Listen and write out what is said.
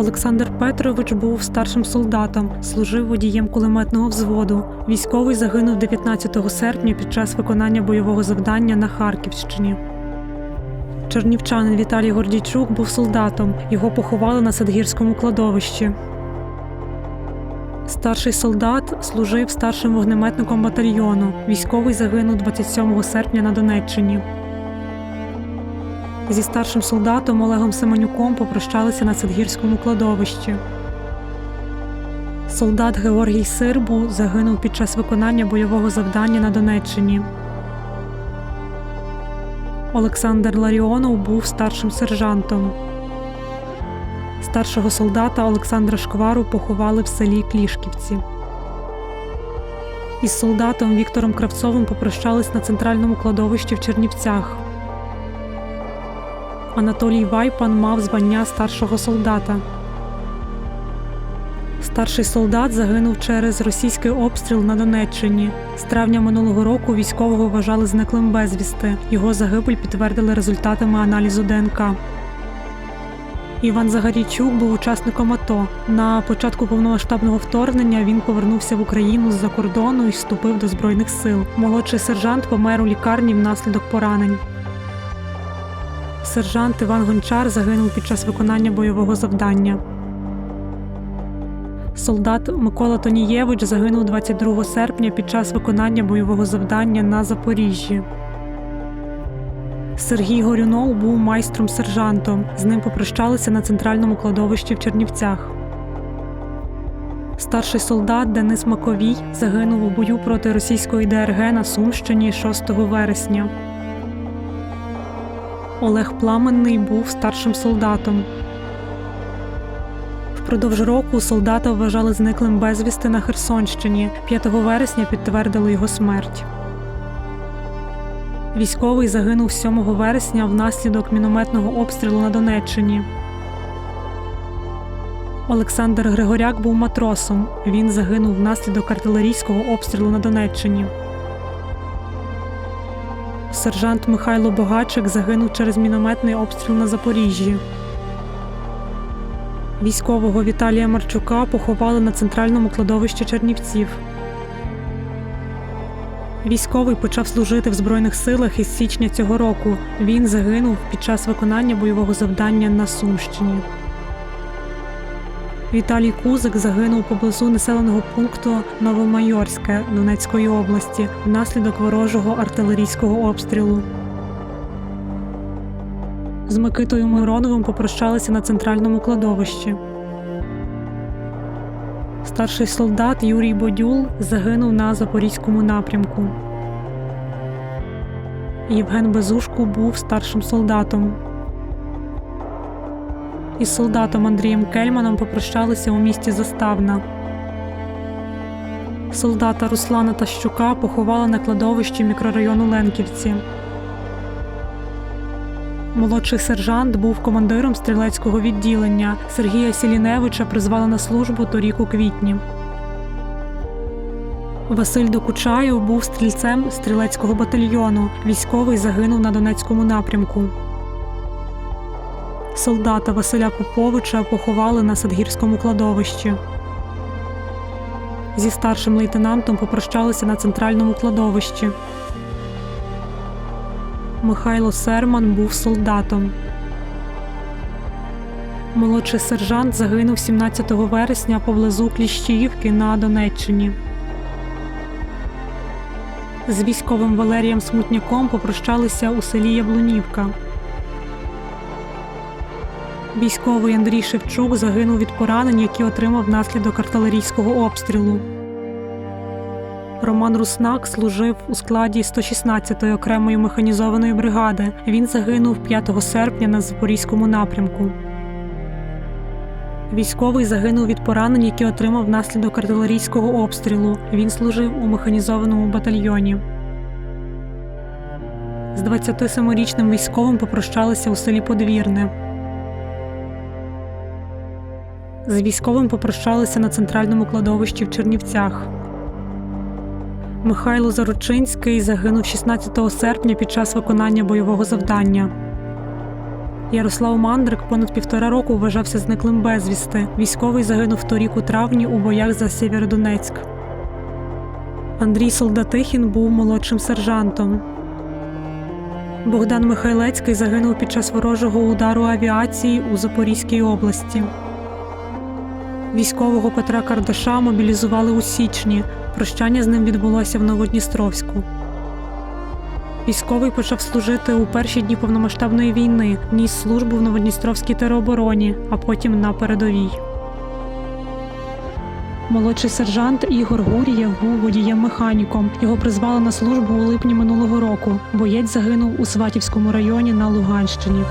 Олександр Петрович був старшим солдатом, служив водієм кулеметного взводу. Військовий загинув 19 серпня під час виконання бойового завдання на Харківщині. Чернівчанин Віталій Гордійчук був солдатом. Його поховали на Садгірському кладовищі. Старший солдат служив старшим вогнеметником батальйону. Військовий загинув 27 серпня на Донеччині. Зі старшим солдатом Олегом Семенюком попрощалися на Садгірському кладовищі. Солдат Георгій Сирбу загинув під час виконання бойового завдання на Донеччині. Олександр Ларіонов був старшим сержантом. Старшого солдата Олександра Шквару поховали в селі Клішківці. Із солдатом Віктором Кравцовим попрощались на центральному кладовищі в Чернівцях. Анатолій Вайпан мав звання старшого солдата. Старший солдат загинув через російський обстріл на Донеччині. З травня минулого року військового вважали зниклим безвісти. Його загибель підтвердили результатами аналізу ДНК. Іван Загарійчук був учасником АТО. На початку повномасштабного вторгнення він повернувся в Україну з-за кордону і вступив до Збройних сил. Молодший сержант помер у лікарні внаслідок поранень. Сержант Іван Гончар загинув під час виконання бойового завдання. Солдат Микола Тонієвич загинув 22 серпня під час виконання бойового завдання на Запоріжжі. Сергій Горюнов був майстром-сержантом. З ним попрощалися на центральному кладовищі в Чернівцях. Старший солдат Денис Маковій загинув у бою проти російської ДРГ на Сумщині 6 вересня. Олег Пламенний був старшим солдатом. Впродовж року солдата вважали зниклим безвісти на Херсонщині. 5 вересня підтвердили його смерть. Військовий загинув 7 вересня внаслідок мінометного обстрілу на Донеччині. Олександр Григоряк був матросом. Він загинув внаслідок артилерійського обстрілу на Донеччині. Сержант Михайло Богачик загинув через мінометний обстріл на Запоріжжі. Військового Віталія Марчука поховали на центральному кладовищі Чернівців. Військовий почав служити в Збройних силах із січня цього року. Він загинув під час виконання бойового завдання на Сумщині. Віталій Кузик загинув поблизу населеного пункту Новомайорське Донецької області внаслідок ворожого артилерійського обстрілу. З Микитою Мироновим попрощалися на центральному кладовищі. Старший солдат Юрій Бодюл загинув на запорізькому напрямку. Євген Безушко був старшим солдатом. Із солдатом Андрієм Кельманом попрощалися у місті Заставна. Солдата Руслана Тащука поховали на кладовищі мікрорайону Ленківці. Молодший сержант був командиром стрілецького відділення. Сергія Сіліневича призвали на службу торік у квітні. Василь Докучаєв був стрільцем стрілецького батальйону. Військовий загинув на Донецькому напрямку. Солдата Василя Поповича поховали на Садгірському кладовищі. Зі старшим лейтенантом попрощалися на центральному кладовищі. Михайло Серман був солдатом. Молодший сержант загинув 17 вересня поблизу Кліщіївки на Донеччині. З військовим Валерієм Смутняком попрощалися у селі Яблунівка. Військовий Андрій Шевчук загинув від поранень, які отримав внаслідок артилерійського обстрілу. Роман Руснак служив у складі 116-ї окремої механізованої бригади. Він загинув 5 серпня на Запорізькому напрямку. Військовий загинув від поранень, які отримав внаслідок артилерійського обстрілу. Він служив у механізованому батальйоні. З 27-річним військовим попрощалися у селі Подвірне. З військовим попрощалися на центральному кладовищі в Чернівцях. Михайло Заручинський загинув 16 серпня під час виконання бойового завдання. Ярослав Мандрик понад півтора року вважався зниклим безвісти. Військовий загинув торік у травні у боях за Сєвєродонецьк. Андрій Солдатихін був молодшим сержантом. Богдан Михайлецький загинув під час ворожого удару авіації у Запорізькій області. Військового Петра Кардаша мобілізували у січні. Прощання з ним відбулося в Новодністровську. Військовий почав служити у перші дні повномасштабної війни, ніс службу в Новодністровській теробороні, а потім на передовій. Молодший сержант Ігор Гурієв був водієм-механіком. Його призвали на службу у липні минулого року. Боєць загинув у Сватівському районі на Луганщині.